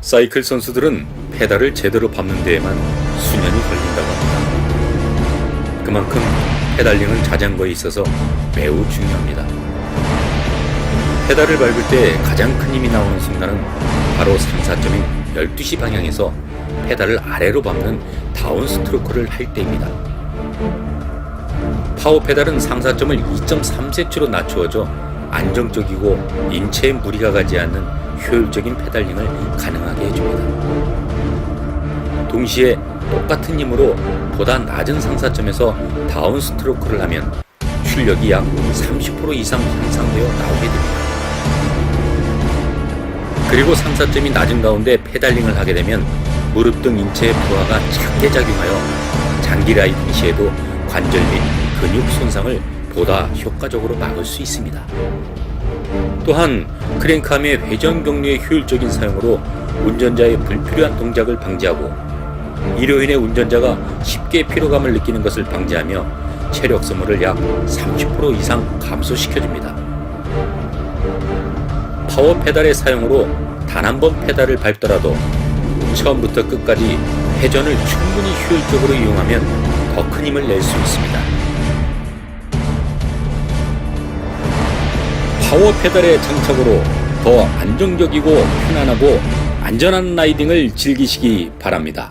사이클 선수들은 페달을 제대로 밟는 데에만 수년이 걸린다고 합니다. 그만큼 페달링은 자전거에 있어서 매우 중요합니다. 페달을 밟을 때 가장 큰 힘이 나오는 순간은 바로 상사점인 12시 방향에서 페달을 아래로 밟는 다운 스트로크를 할 때입니다. 파워 페달은 상사점을 2.3cm로 낮추어져 안정적이고 인체에 무리가 가지 않는 효율적인 페달링을 가능하게 해줍니다. 동시에 똑같은 힘으로 보다 낮은 상사점에서 다운 스트로크를 하면 출력이 약 30% 이상 향상되어 나오게 됩니다. 그리고 상사점이 낮은 가운데 페달링을 하게 되면 무릎 등 인체의 부하가 작게 작용하여 장기 라이딩 시에도 관절 및 근육 손상을 보다 효과적으로 막을 수 있습니다. 또한 크랭크함의 회전 경로의 효율적인 사용으로 운전자의 불필요한 동작을 방지하고 이로 인해 운전자가 쉽게 피로감을 느끼는 것을 방지하며 체력 소모를 약 30% 이상 감소시켜줍니다. 파워 페달의 사용으로 단 한 번 페달을 밟더라도 처음부터 끝까지 회전을 충분히 효율적으로 이용하면 더 큰 힘을 낼 수 있습니다. 파워 페달의 장착으로 더 안정적이고 편안하고 안전한 라이딩을 즐기시기 바랍니다.